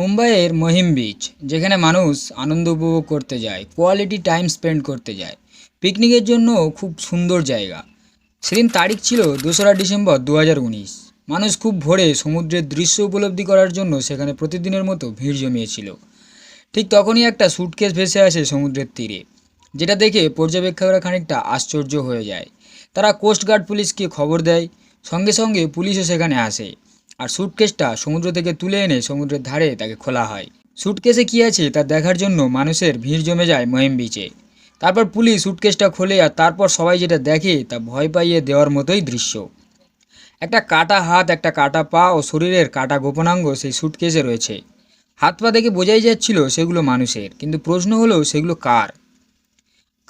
মুম্বাইয়ের মহিম বিচ যেখানে মানুষ আনন্দ উপভোগ করতে যায় কোয়ালিটি টাইম স্পেন্ড করতে যায়। পিকনিকের জন্য খুব সুন্দর জায়গা। সেদিন তারিখ ছিল দোসরা ডিসেম্বর দু হাজার উনিশ। মানুষ খুব ভোরে সমুদ্রের দৃশ্য উপলব্ধি করার জন্য সেখানে প্রতিদিনের মতো ভিড় জমিয়েছিল। ঠিক তখনই একটা সুটকেস ভেসে আসে সমুদ্রের তীরে, যেটা দেখে পর্যবেক্ষকরা খানিকটা আশ্চর্য হয়ে যায়। তারা কোস্টগার্ড পুলিশকে খবর দেয়, সঙ্গে সঙ্গে পুলিশও সেখানে আসে। আর সুটকেসটা সমুদ্র থেকে তুলে এনে সমুদ্রের ধারে তাকে খোলা হয়। সুটকেসে কী আছে তা দেখার জন্য মানুষের ভিড় জমে যায় মহিম বিচে তারপর পুলিশ সুটকেসটা খোলে আর তারপর সবাই যেটা দেখে তা ভয় পাইয়ে দেওয়ার মতোই দৃশ্য। একটা কাটা হাত, একটা কাটা পা ও শরীরের কাটা গোপনাঙ্গ সেই সুটকেসে রয়েছে। হাত পা দেখে বোঝাই যাচ্ছিল সেগুলো মানুষের, কিন্তু প্রশ্ন হলো সেগুলো কার?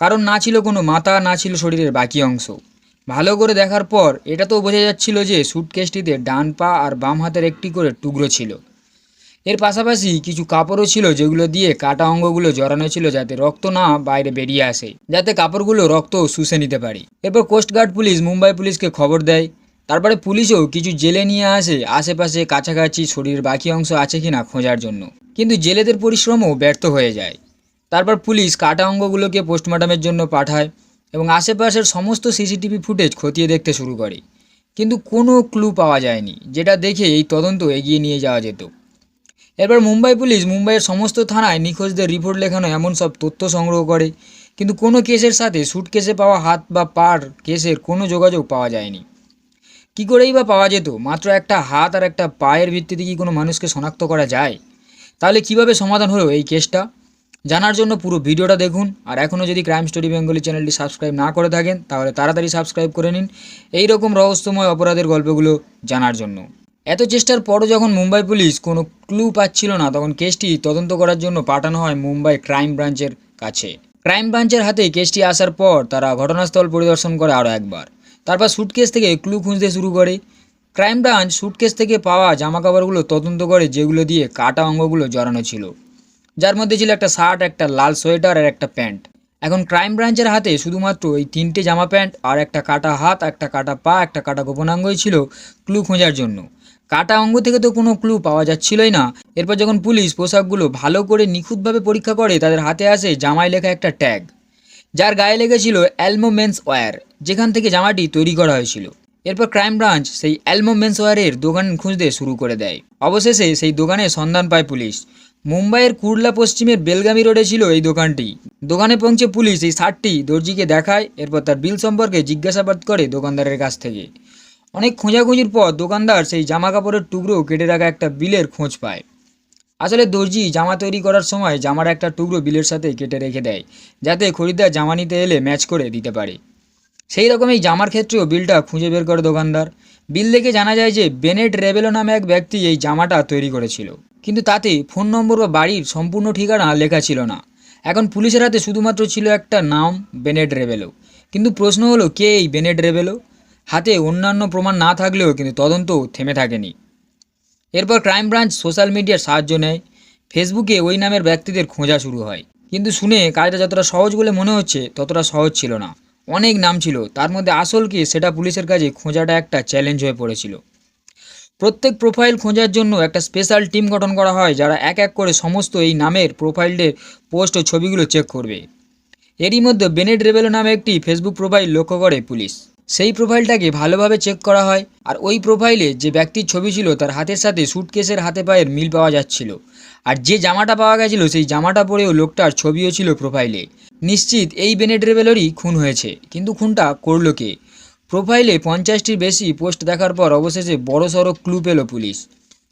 কারণ না ছিল কোনো মাথা, না ছিল শরীরের বাকি অংশ। ভালো করে দেখার পর এটা তো বোঝা যাচ্ছিল যে সুটকেসটিতে ডান পা আর বাম হাতের একটি করে টুকরো ছিল। এর পাশাপাশি কিছু কাপড়ও ছিল যেগুলো দিয়ে কাটা অঙ্গগুলো জড়ানো ছিল যাতে রক্ত না বাইরে বেরিয়ে আসে, যাতে কাপড়গুলো রক্ত শুষে নিতে পারে। এরপর কোস্টগার্ড পুলিশ মুম্বাই পুলিশকে খবর দেয়। তারপরে পুলিশও কিছু জেলে নিয়ে আসে, আশেপাশে কাছাকাছি শরীরের বাকি অংশ আছে কিনা খোঁজার জন্য। কিন্তু জেলেদের পরিশ্রমও ব্যর্থ হয়ে যায়। তারপর পুলিশ কাটা অঙ্গগুলোকে পোস্টমর্টমের জন্য পাঠায়। এবং আশেপাশের সমস্ত সিসিটিভি ফুটেজ খতিয়ে দেখতে শুরু করে। কিন্তু কোনো ক্লু পাওয়া যায়নি, যেটা দেখে এই তদন্ত এগিয়ে নিয়ে যাওয়া যেত। এরপর মুম্বাই পুলিশ মুম্বাইয়ের সমস্ত থানায় নিখোঁজদের রিপোর্ট লেখানো এমন সব তথ্য সংগ্রহ করে, কিন্তু কোনো কেসের সাথে সুটকেসে পাওয়া হাত বা পার কেসের কোনো যোগাযোগ পাওয়া যায়নি। কী করেই বা পাওয়া যেত? মাত্র একটা হাত আর একটা পায়ের ভিত্তিতে কি কোনো মানুষকে শনাক্ত করা যায়? তাহলে কীভাবে সমাধান হলো এই কেসটা? জানার জন্য পুরো ভিডিওটা দেখুন। আর এখনও যদি ক্রাইম স্টোরি বেঙ্গলি চ্যানেলটি সাবস্ক্রাইব না করে থাকেন, তাহলে তাড়াতাড়ি সাবস্ক্রাইব করে নিন। এই রকম রহস্যময় অপরাধের গল্পগুলো জানার জন্য। এত চেষ্টার পরও যখন মুম্বাই পুলিশ কোনো ক্লু পাচ্ছিল না, তখন কেসটি তদন্ত করার জন্য পাঠানো হয় মুম্বাই ক্রাইম ব্রাঞ্চের কাছে। ক্রাইম ব্রাঞ্চের হাতে কেসটি আসার পর তারা ঘটনাস্থল পরিদর্শন করে আরও একবার। তারপর সুটকেস থেকে ক্লু খুঁজতে শুরু করে। ক্রাইম ব্রাঞ্চ সুটকেস থেকে পাওয়া জামাকাপড়গুলো তদন্ত করে, যেগুলো দিয়ে কাটা অঙ্গগুলো জড়ানো ছিল। যার মধ্যে ছিল একটা শার্ট, একটা লাল সোয়েটার আর একটা প্যান্ট। এখন ক্রাইম ব্রাঞ্চের হাতে শুধুমাত্র এই তিনটে জামা প্যান্ট আর একটা কাটা হাত, একটা কাটা পা, একটা কাটা গোপনাঙ্গই ছিল ক্লু খোঁজার জন্য। কাটা অঙ্গ থেকে তো কোনো ক্লু পাওয়া যাচ্ছিলই না। এরপর যখন পুলিশ পোশাকগুলো ভালো করে নিখুঁতভাবে পরীক্ষা করে, তাদের হাতে আসে জামায় লেখা একটা ট্যাগ, যার গায়ে লেগেছিল অ্যালমো মেন্স ওয়্যার, যেখান থেকে জামাটি তৈরি করা হয়েছিল। এরপর ক্রাইম ব্রাঞ্চ সেই অ্যালমো মেন্স ওয়্যারের দোকান খুঁজতে শুরু করে দেয়। অবশেষে সেই দোকানে সন্ধান পায় পুলিশ। মুম্বাইয়ের কুর্লা পশ্চিমের বেলগামি রোডে ছিল এই দোকানটি। দোকানে পৌঁছে পুলিশ এই শার্টটি দর্জিকে দেখায়, এরপর তার বিল সম্পর্কে জিজ্ঞাসাবাদ করে দোকানদারের কাছ থেকে। অনেক খোঁজাখুঁজির পর দোকানদার সেই জামা কাপড়ের টুকরো কেটে রাখা একটা বিলের খোঁজ পায়। আসলে দর্জি জামা তৈরি করার সময় জামার একটা টুকরো বিলের সাথে কেটে রেখে দেয়, যাতে খরিদ্দার জামা নিতে এলে ম্যাচ করে দিতে পারে। সেই রকমই জামার ক্ষেত্রেও বিলটা খুঁজে বের করে দোকানদার। বিল দেখে জানা যায় যে বেনেট রেবেলো নামে এক ব্যক্তি এই জামাটা তৈরি করেছিল। কিন্তু তাতে ফোন নম্বর বা বাড়ির সম্পূর্ণ ঠিকানা লেখা ছিল না। এখন পুলিশের হাতে শুধুমাত্র ছিল একটা নাম বেনেট রেবেলো। কিন্তু প্রশ্ন হলো, কে এই বেনেট রেবেলো? হাতে অন্যান্য প্রমাণ না থাকলেও কিন্তু তদন্ত থেমে থাকেনি। এরপর ক্রাইম ব্রাঞ্চ সোশ্যাল মিডিয়ার সাহায্য নেয়। ফেসবুকে ওই নামের ব্যক্তিদের খোঁজা শুরু হয়। কিন্তু শুনে কাজটা যতটা সহজ বলে মনে হচ্ছে, ততটা সহজ ছিল না। অনেক নাম ছিল, তার মধ্যে আসল কি সেটা পুলিশের কাছে খোঁজাটা একটা চ্যালেঞ্জ হয়ে পড়েছিল। প্রত্যেক প্রোফাইল খোঁজার জন্য একটা স্পেশাল টিম গঠন করা হয়, যারা এক এক করে সমস্ত এই নামের প্রোফাইলের পোস্ট ও ছবিগুলো চেক করবে। এরই মধ্যে বেনেট রেবেলো নামে একটি ফেসবুক প্রোফাইল লক্ষ্য করে পুলিশ। সেই প্রোফাইলটাকে ভালোভাবে চেক করা হয়, আর ওই প্রোফাইলে যে ব্যক্তির ছবি ছিল তার হাতের সাথে সুটকেসের হাতে পায়ের মিল পাওয়া যাচ্ছিল। আর যে জামাটা পাওয়া গেছিল, সেই জামাটা পরেও লোকটার ছবিও ছিল প্রোফাইলে নিশ্চিত এই বেনেট রেবেলেরই খুন হয়েছে, কিন্তু খুনটা করল কে? প্রোফাইলে পঞ্চাশটির বেশি পোস্ট দেখার পর অবশেষে বড়সড় ক্লু পেল পুলিশ।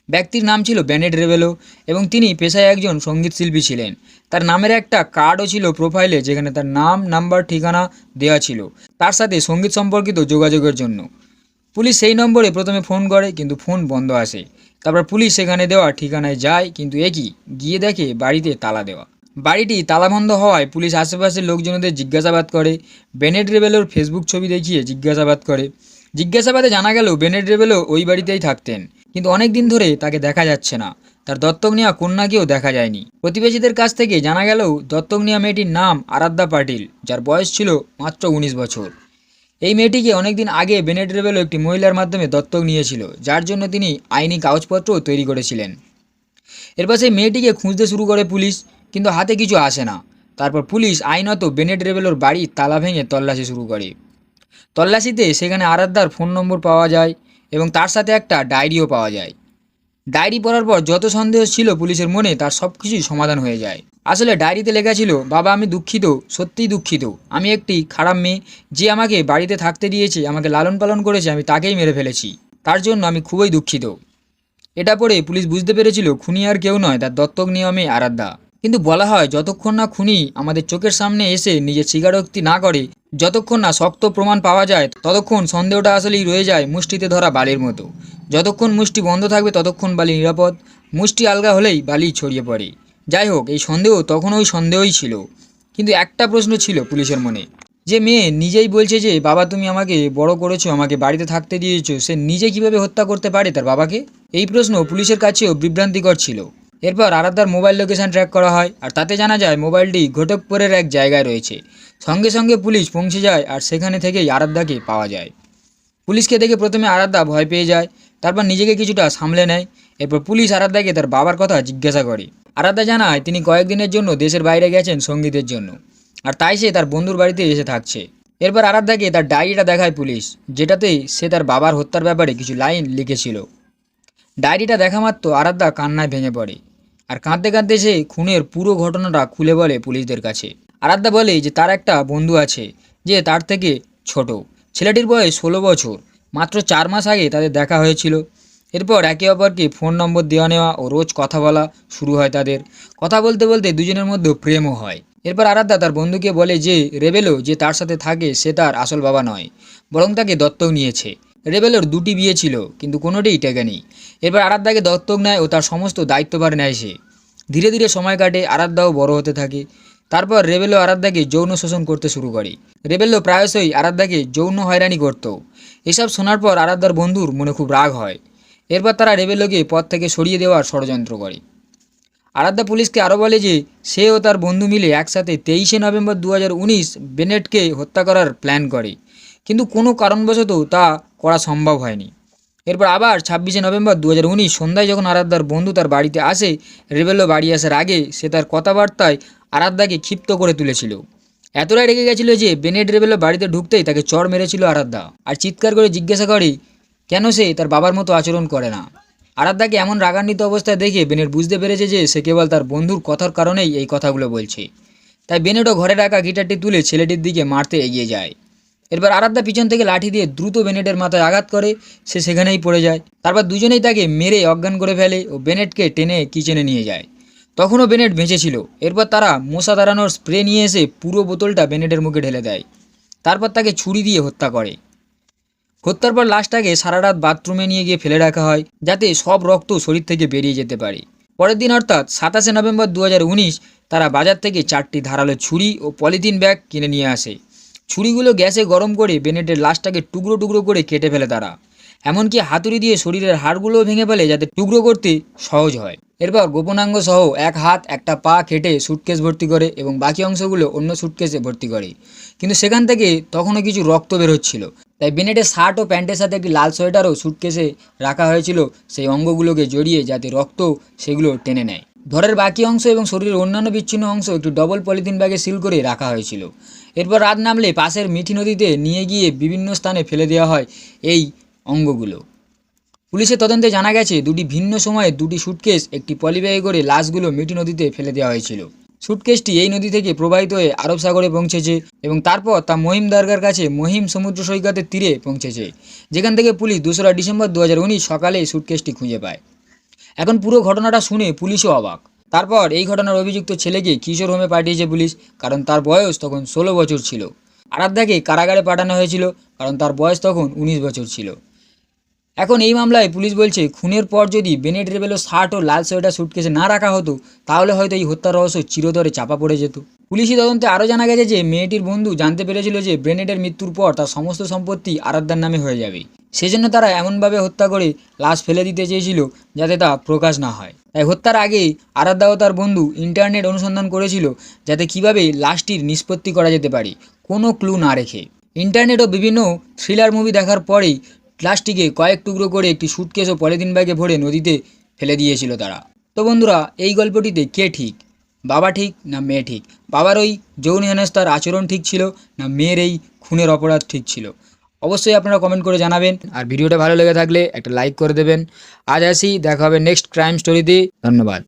ব্যক্তির নাম ছিল ব্যানেট রেবেলো এবং তিনি পেশায় একজন সংগীত শিল্পী ছিলেন। তার নামের একটা কার্ডও ছিল প্রোফাইলে যেখানে তার নাম, নাম্বার, ঠিকানা দেওয়া ছিল। তার সাথে সংগীত সম্পর্কিত যোগাযোগের জন্য। পুলিশ সেই নম্বরে প্রথমে ফোন করে, কিন্তু ফোন বন্ধ আসে। তারপর পুলিশ সেখানে দেওয়া ঠিকানায় যায়, কিন্তু একই গিয়ে দেখে বাড়িতে তালা দেওয়া। বাড়িটি তালাবন্ধ হওয়ায় পুলিশ আশেপাশের লোকজনদের জিজ্ঞাসাবাদ করে। বেনেট রেবেলোর ফেসবুক ছবি দেখিয়ে জিজ্ঞাসাবাদ করে। জিজ্ঞাসাবাদে জানা গেল, বেনেট রেবেলও ওই বাড়িতেই থাকতেন। কিন্তু অনেক দিন ধরে তাকে দেখা যাচ্ছে না। তার দত্তক নেওয়া কন্যাকেও দেখা যায়নি। প্রতিবেশীদের কাছ থেকে জানা গেলেও দত্তক নেওয়া মেয়েটির নাম আরাধ্যা পাটিল, যার বয়স ছিল মাত্র উনিশ বছর। এই মেয়েটিকে অনেকদিন আগে বেনেট রেবেলও একটি মহিলার মাধ্যমে দত্তক নিয়েছিল, যার জন্য তিনি আইনি কাগজপত্রও তৈরি করেছিলেন। এরপর সেই মেয়েটিকে খুঁজতে শুরু করে পুলিশ। কিন্তু হাতে কিছু আসে না। তারপর পুলিশ আইনত বেনেট রেবেলোর বাড়ি তালা ভেঙে তল্লাশি শুরু করে। তল্লাশিতে সেখানে আরাধ্যার ফোন নম্বর পাওয়া যায় এবং তার সাথে একটা ডায়েরিও পাওয়া যায়। ডায়েরি পড়ার পর যত সন্দেহ ছিল পুলিশের মনে, তার সব কিছুই সমাধান হয়ে যায়। আসলে ডায়েরিতে লেখা ছিল, বাবা, আমি দুঃখিত, সত্যিই দুঃখিত। আমি একটি খারাপ মেয়ে, যে আমাকে বাড়িতে থাকতে দিয়েছে, আমাকে লালন পালন করেছে, আমি তাকেই মেরে ফেলেছি। তার জন্য আমি খুবই দুঃখিত। এটা পড়ে পুলিশ বুঝতে পেরেছিল, খুনি আর কেউ নয়, তার দত্তক নিয়মে আরাধ্যা। কিন্তু বলা হয়, যতক্ষণ না খুনি আমাদের চোখের সামনে এসে নিজের স্বীকারোক্তি না করে, যতক্ষণ না শক্ত প্রমাণ পাওয়া যায়, ততক্ষণ সন্দেহটা আসলেই রয়ে যায় মুষ্টিতে ধরা বালির মতো। যতক্ষণ মুষ্টি বন্ধ থাকবে, ততক্ষণ বালি নিরাপদ। মুষ্টি আলগা হলেই বালি ছড়িয়ে পড়ে। যাই হোক, এই সন্দেহ তখন ওই সন্দেহই ছিল। কিন্তু একটা প্রশ্ন ছিল পুলিশের মনে। যে মেয়ে নিজেই বলছে যে, বাবা, তুমি আমাকে বড় করেছ, আমাকে বাড়িতে থাকতে দিয়েছ, সে নিজে কীভাবে হত্যা করতে পারে তার বাবাকে? এই প্রশ্ন পুলিশের কাছেও বিভ্রান্তিকর ছিল। এরপর আরাধ্যার মোবাইল লোকেশন ট্র্যাক করা হয়, আর তাতে জানা যায় মোবাইলটি ঘটকপুরের এক জায়গায় রয়েছে। সঙ্গে সঙ্গে পুলিশ পৌঁছে যায়, আর সেখানে থেকেই আরাধ্যাকে পাওয়া যায়। পুলিশকে দেখে প্রথমে আরাধ্যা ভয় পেয়ে যায়, তারপর নিজেকে কিছুটা সামলে নেয়। এরপর পুলিশ আরাধ্যাকে তার বাবার কথা জিজ্ঞাসা করে। আরাধ্যা জানায়, তিনি কয়েকদিনের জন্য দেশের বাইরে গেছেন সঙ্গীতের জন্য, আর তাই সে তার বন্ধুর বাড়িতে এসে থাকছে। এরপর আরাধ্যাকে তার ডায়েরিটা দেখায় পুলিশ যেটাতেই সে তার বাবার হত্যার ব্যাপারে কিছু লাইন লিখেছিল। ডায়েরিটা দেখা মাত্র আরাধ্যা কান্নায় ভেঙে পড়ে। আর কাঁদতে কাঁদতে সে খুনের পুরো ঘটনাটা খুলে বলে পুলিশদের কাছে। আরাধ্যা বলে যে তার একটা বন্ধু আছে, যে তার থেকে ছোট। ছেলেটির বয়স ষোলো বছর। মাত্র চার মাস আগে তাদের দেখা হয়েছিল। এরপর একে অপরকে ফোন নম্বর দেওয়া নেওয়া ও রোজ কথা বলা শুরু হয় তাদের। কথা বলতে বলতে দুজনের মধ্যে প্রেমও হয়। এরপর আরাধ্যা তার বন্ধুকে বলে যে, রেবেলো যে তার সাথে থাকে সে তার আসল বাবা নয়, বরং তাকে দত্তক নিয়েছে। রেবেলোর দুটি বিয়ে ছিল, কিন্তু কোনোটিই টেকেনি। এরপর আরাধ্যাকে দত্তক নেয় ও তার সমস্ত দায়িত্বভার নেয় সে। ধীরে ধীরে সময় কাটে, আরাধ্যাও বড় হতে থাকে। তারপর রেবেলো আরাধ্যাকে যৌন শোষণ করতে শুরু করে। রেবেলো প্রায়শই আরাধ্যাকে যৌন হয়রানি করত। এসব শোনার পর আরাধ্যার বন্ধুর মনে খুব রাগ হয়। এরপর তারা রেবেলোকে পথ থেকে সরিয়ে দেওয়ার ষড়যন্ত্র করে। আরাধ্যা পুলিশকে আরও বলে যে, সে ও তার বন্ধু মিলে একসাথে তেইশে নভেম্বর দু হাজার উনিশ বেনেটকে হত্যা করার প্ল্যান করে। কিন্তু কোনো কারণবশত তা করা সম্ভব হয়নি। এরপর আবার ছাব্বিশে নভেম্বর দু হাজার উনিশ সন্ধ্যায় যখন আরাধ্যার বন্ধু তার বাড়িতে আসে, রেবেলো বাড়ি আসার আগে সে তার কথাবার্তায় আরাধ্যাকে ক্ষিপ্ত করে তুলেছিল। এতটাই রেগে গেছিল যে বেনেট রেবেলো বাড়িতে ঢুকতেই তাকে চড় মেরেছিল আরাধ্যা আর চিৎকার করে জিজ্ঞাসা করে, কেন সে তার বাবার মতো আচরণ করে না? আরাধ্যাকে এমন রাগান্বিত অবস্থায় দেখে বেনেট বুঝতে পেরেছে যে সে কেবল তার বন্ধুর কথার কারণেই এই কথাগুলো বলছে। তাই বেনেটও ঘরে রাখা গিটারটি তুলে ছেলেটির দিকে মারতে এগিয়ে যায়। এরপর আরাধ্যা পিছন থেকে লাঠি দিয়ে দ্রুত বেনেটের মাথায় আঘাত করে, সে সেখানেই পড়ে যায়। তারপর দুজনেই তাকে মেরে অজ্ঞান করে ফেলে ও বেনেটকে টেনে কিচেনে নিয়ে যায়। তখনও বেনেট বেঁচে ছিল। এরপর তারা মশা দাঁড়ানোর স্প্রে নিয়ে এসে পুরো বোতলটা বেনেটের মুখে ঢেলে দেয়। তারপর তাকে ছুরি দিয়ে হত্যা করে। হত্যার পর লাশটাকে সারা রাত বাথরুমে নিয়ে গিয়ে ফেলে রাখা হয়, যাতে সব রক্ত শরীর থেকে বেরিয়ে যেতে পারে। পরের দিন অর্থাৎ সাতাশে নভেম্বর দু হাজার উনিশ তারা বাজার থেকে চারটি ধারালো ছুরি ও পলিথিন ব্যাগ কিনে নিয়ে আসে। ছুরিগুলো গ্যাসে গরম করে বেনেটের লাশটাকে টুকরো টুকরো করে কেটে ফেলে তারা। এমনকি হাতুড়ি দিয়ে শরীরের হাড়গুলোও ভেঙে ফেলে যাতে টুকরো করতে সহজ হয়। এরপর গোপনাঙ্গ সহ এক হাত একটা পা কেটে সুটকেস ভর্তি করে এবং বাকি অংশগুলো অন্য সুটকেসে ভর্তি করে। কিন্তু সেখান থেকে তখনও কিছু রক্ত বের হচ্ছিল। তাই বেনেটের শার্ট ও প্যান্টের সাথে একটি লাল সোয়েটারও সুটকেসে রাখা হয়েছিল। সেই অঙ্গগুলোকে জড়িয়ে যাতে রক্ত সেগুলো টেনে নেয়। ধরের বাকি অংশ এবং শরীরের অন্যান্য বিচ্ছিন্ন অংশ একটি ডবল পলিথিন ব্যাগে সিল করে রাখা হয়েছিল। এরপর রাত নামলে পাশের মিঠি নদীতে নিয়ে গিয়ে বিভিন্ন স্থানে ফেলে দেওয়া হয় এই অঙ্গগুলো। পুলিশের তদন্তে জানা গেছে, দুটি ভিন্ন সময়ে দুটি সুটকেস একটি পলিব্যাগে করে লাশগুলো মিঠি নদীতে ফেলে দেওয়া হয়েছিল। সুটকেসটি এই নদী থেকে প্রবাহিত হয়ে আরব সাগরে পৌঁছেছে এবং তারপর তা মহিম দরগার কাছে মহিম সমুদ্র সৈকতের তীরে পৌঁছেছে, যেখান থেকে পুলিশ দোসরা ডিসেম্বর দু হাজার উনিশ সকালে সুটকেসটি খুঁজে পায়। এখন পুরো ঘটনাটা শুনে পুলিশও অবাক। তারপর এই ঘটনার অভিযুক্ত ছেলেকে কিশোর হোমে পাঠিয়েছে পুলিশ, কারণ তার বয়স তখন ষোলো বছর ছিল। আরাধ্যাকে কারাগারে পাঠানো হয়েছিল, কারণ তার বয়স তখন উনিশ বছর ছিল। এখন এই মামলায় পুলিশ বলছে, খুনের পর যদি বেনেট রেবেলো শার্ট ও লাল সোয়েটার সুটকেসে না রাখা হতো, তাহলে হয়তো এই হত্যার রহস্য চিরতরে চাপা পড়ে যেত। পুলিশি তদন্তে আরও জানা গেছে যে মেয়েটির বন্ধু জানতে পেরেছিল যে ব্রেনেডের মৃত্যুর পর তার সমস্ত সম্পত্তি আরাধ্যার নামে হয়ে যাবে। সেজন্য তারা এমনভাবে হত্যা করে লাশ ফেলে দিতে চেয়েছিল যাতে তা প্রকাশ না হয়। তাই হত্যার আগে আরাধ্যা ও তার বন্ধু ইন্টারনেট অনুসন্ধান করেছিল যাতে কীভাবে লাশটির নিষ্পত্তি করা যেতে পারে, কোনো ক্লু না রেখে। ইন্টারনেট ও বিভিন্ন থ্রিলার মুভি দেখার পরেই লাশটিকে কয়েক টুকরো করে একটি সুটকেস ও পলিথিন ব্যাগে ভরে নদীতে ফেলে দিয়েছিল তারা। তো বন্ধুরা, এই গল্পটিতে কে ঠিক? বাবা ঠিক না মেয়ে ঠিক? বাবার ওই যৌন হেনস্থার আচরণ ঠিক ছিল না মেয়ের এই খুনের অপরাধ ঠিক ছিল? অবশ্যই আপনারা কমেন্ট করে জানাবেন। আর ভিডিওটা ভালো লেগে থাকলে একটা লাইক করে দেবেন। আজ আসি, দেখা হবে নেক্সট ক্রাইম স্টোরিতে ধন্যবাদ।